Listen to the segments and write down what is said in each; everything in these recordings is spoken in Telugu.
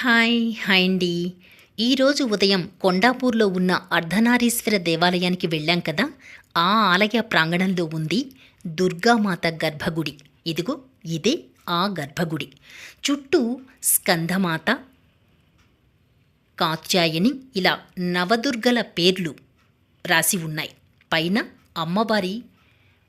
హాయ్ హాయ్ అండి. ఈరోజు ఉదయం కొండాపూర్లో ఉన్న అర్ధనారీశ్వర దేవాలయానికి వెళ్ళాం కదా? ఆ ఆలయ ప్రాంగణంలో ఉంది దుర్గామాత గర్భగుడి. ఇదిగో ఇదే ఆ గర్భగుడి. చుట్టూ స్కందమాత కాత్యాయని ఇలా నవదుర్గల పేర్లు రాసి ఉన్నాయి. పైన అమ్మవారి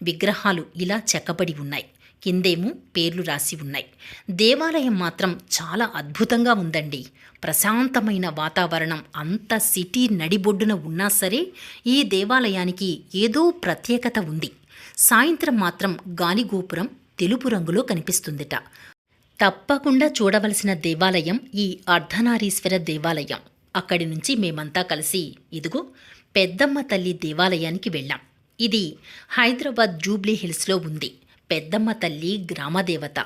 విగ్రహాలు ఇలా చెక్కబడి ఉన్నాయి. కిందేమో పేర్లు రాసి ఉన్నాయి. దేవాలయం మాత్రం చాలా అద్భుతంగా ఉందండి. ప్రశాంతమైన వాతావరణం అంత సిటీ నడిబొడ్డున ఉన్నా సరే ఈ దేవాలయానికి ఏదో ప్రత్యేకత ఉంది. సాయంత్రం మాత్రం గాలిగోపురం తెలుపు రంగులో కనిపిస్తుందిట. తప్పకుండా చూడవలసిన దేవాలయం ఈ అర్ధనారీశ్వర దేవాలయం. అక్కడి నుంచి మేమంతా కలిసి ఇదిగో పెద్దమ్మ తల్లి దేవాలయానికి వెళ్ళాం. ఇది హైదరాబాద్ జూబ్లీ హిల్స్లో ఉంది. పెద్దమ్మ తల్లి గ్రామదేవత.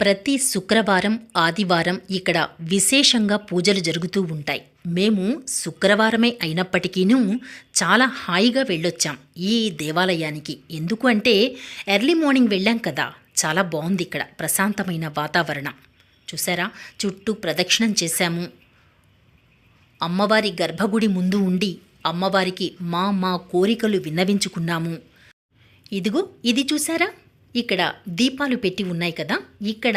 ప్రతి శుక్రవారం ఆదివారం ఇక్కడ విశేషంగా పూజలు జరుగుతూ ఉంటాయి. మేము శుక్రవారమే అయినప్పటికీను చాలా హాయిగా వెళ్ళొచ్చాం ఈ దేవాలయానికి. ఎందుకు అంటే ఎర్లీ మార్నింగ్ వెళ్ళాం కదా. చాలా బాగుంది ఇక్కడ ప్రశాంతమైన వాతావరణం. చూసారా చుట్టూ ప్రదక్షిణం చేశాము. అమ్మవారి గర్భగుడి ముందు ఉండి అమ్మవారికి మా మా కోరికలు విన్నవించుకున్నాము. ఇదిగో ఇది చూసారా ఇక్కడ దీపాలు పెట్టి ఉన్నాయి కదా. ఇక్కడ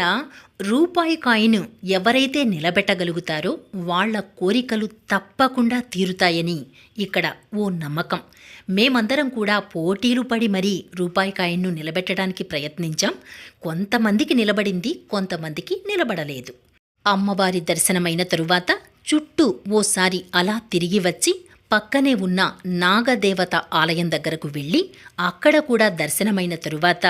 రూపాయి కాయిన్ ఎవరైతే నిలబెట్టగలుగుతారో వాళ్ళ కోరికలు తప్పకుండా తీరుతాయని ఇక్కడ ఓ నమ్మకం. మేమందరం కూడా పోటీలు పడి మరీ రూపాయి కాయిన్ను నిలబెట్టడానికి ప్రయత్నించాం. కొంతమందికి నిలబడింది కొంతమందికి నిలబడలేదు. అమ్మవారి దర్శనమైన తరువాత చుట్టూ ఓసారి అలా తిరిగి వచ్చి పక్కనే ఉన్న నాగదేవత ఆలయం దగ్గరకు వెళ్ళి అక్కడ కూడా దర్శనమైన తరువాత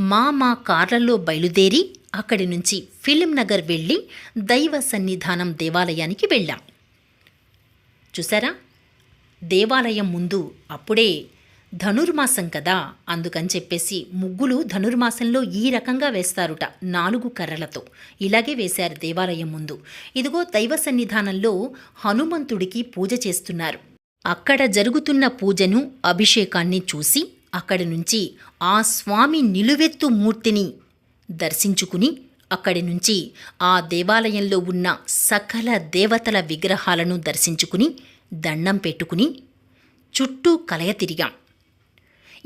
మా మా కార్లలో బయలుదేరి అక్కడి నుంచి ఫిలిం నగర్ వెళ్ళి దైవ సన్నిధానం దేవాలయానికి వెళ్ళాం. చూసారా? దేవాలయం ముందు అప్పుడే ధనుర్మాసం కదా అందుకని చెప్పేసి ముగ్గులు ధనుర్మాసంలో ఈ రకంగా వేస్తారుట నాలుగు కర్రలతో. ఇలాగే వేశారు దేవాలయం ముందు. ఇదిగో దైవ సన్నిధానంలో హనుమంతుడికి పూజ చేస్తున్నారు. అక్కడ జరుగుతున్న పూజను అభిషేకాన్ని చూసి అక్కడి నుంచి ఆ స్వామి నిలువెత్తు మూర్తిని దర్శించుకుని అక్కడి నుంచి ఆ దేవాలయంలో ఉన్న సకల దేవతల విగ్రహాలను దర్శించుకుని దండం పెట్టుకుని చుట్టూ కలయ తిరిగాం.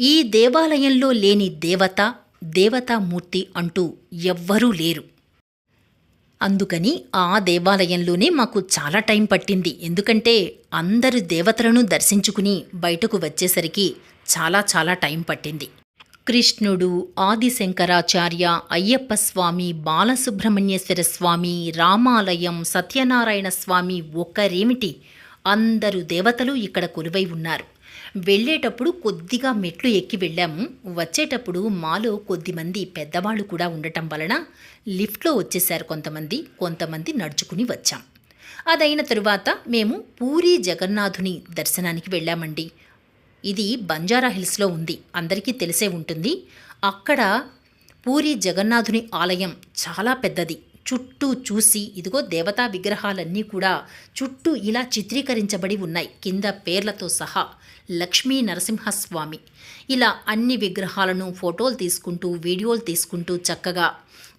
ఈ దేవాలయంలో లేని దేవత దేవతామూర్తి అంటూ ఎవ్వరూ లేరు. అందుకని ఆ దేవాలయంలోనే మాకు చాలా టైం పట్టింది. ఎందుకంటే అందరు దేవతలను దర్శించుకుని బయటకు వచ్చేసరికి చాలా చాలా టైం పట్టింది. కృష్ణుడు ఆదిశంకరాచార్య అయ్యప్ప స్వామి బాలసుబ్రహ్మణ్యేశ్వర స్వామి రామాలయం సత్యనారాయణ స్వామి ఒక్కరేమిటి? అందరు దేవతలు ఇక్కడ కొలువై ఉన్నారు. వెళ్ళేటప్పుడు కొద్దిగా మెట్లు ఎక్కి వెళ్ళాము వచ్చేటప్పుడు మాలో కొద్దిమంది పెద్దవాళ్ళు కూడా ఉండటం వలన లిఫ్ట్లో వచ్చేశారు కొంతమంది. కొంతమంది నడుచుకుని వచ్చాం. అదైన తరువాత మేము పూరి జగన్నాథుని దర్శనానికి వెళ్ళామండి. ఇది బంజారా హిల్స్లో ఉంది. అందరికీ తెలిసే ఉంటుంది. అక్కడ పూరి జగన్నాథుని ఆలయం చాలా పెద్దది. చుట్టూ చూసి ఇదిగో దేవతా విగ్రహాలన్నీ కూడా చుట్టూ ఇలా చిత్రీకరించబడి ఉన్నాయి. కింద పేర్లతో సహా లక్ష్మీ నరసింహస్వామి. ఇలా అన్ని విగ్రహాలను ఫోటోలు తీసుకుంటూ వీడియోలు తీసుకుంటూ చక్కగా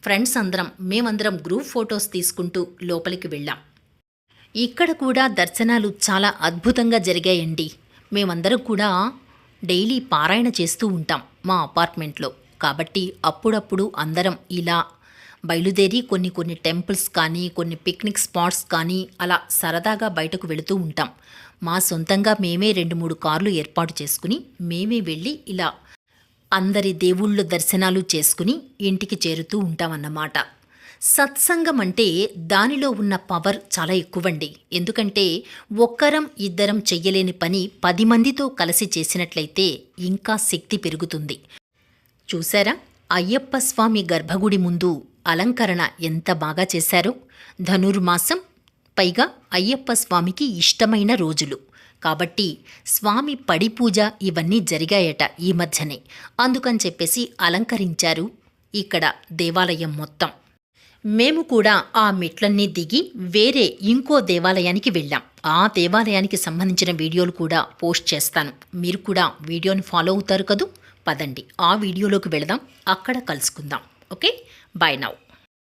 ఫ్రెండ్స్ అందరం మేమందరం గ్రూప్ ఫొటోస్ తీసుకుంటూ లోపలికి వెళ్ళాం. ఇక్కడ కూడా దర్శనాలు చాలా అద్భుతంగా జరిగాయండి. మేమందరం కూడా డైలీ పారాయణ చేస్తూ ఉంటాం మా అపార్ట్మెంట్లో. కాబట్టి అప్పుడప్పుడు అందరం ఇలా బయలుదేరి కొన్ని కొన్ని టెంపుల్స్ కానీ కొన్ని పిక్నిక్ స్పాట్స్ కానీ అలా సరదాగా బయటకు వెళుతూ ఉంటాం. మా సొంతంగా మేమే రెండు మూడు కార్లు ఏర్పాటు చేసుకుని మేమే వెళ్ళి ఇలా అందరి దేవుళ్ళ దర్శనాలు చేసుకుని ఇంటికి చేరుతూ ఉంటామన్నమాట. సత్సంగం అంటే దానిలో ఉన్న పవర్ చాలా ఎక్కువండి. ఎందుకంటే ఒక్కరం ఇద్దరం చెయ్యలేని పని పది మందితో కలిసి చేసినట్లయితే ఇంకా శక్తి పెరుగుతుంది. చూసారా? అయ్యప్ప స్వామి గర్భగుడి ముందు అలంకరణ ఎంత బాగా చేశారో. ధనుర్మాసం పైగా అయ్యప్ప స్వామికి ఇష్టమైన రోజులు. కాబట్టి స్వామి పడి పూజ ఇవన్నీ జరిగాయట ఈ మధ్యనే. అందుకని చెప్పేసి అలంకరించారు ఇక్కడ దేవాలయం మొత్తం. మేము కూడా ఆ మెట్లన్నీ దిగి వేరే ఇంకో దేవాలయానికి వెళ్ళాం. ఆ దేవాలయానికి సంబంధించిన వీడియోలు కూడా పోస్ట్ చేస్తాను. మీరు కూడా వీడియోని ఫాలో అవుతారు కదూ? పదండి. ఆ వీడియోలోకి వెళదాం. అక్కడ కలుసుకుందాం. ఓకే? Bye now.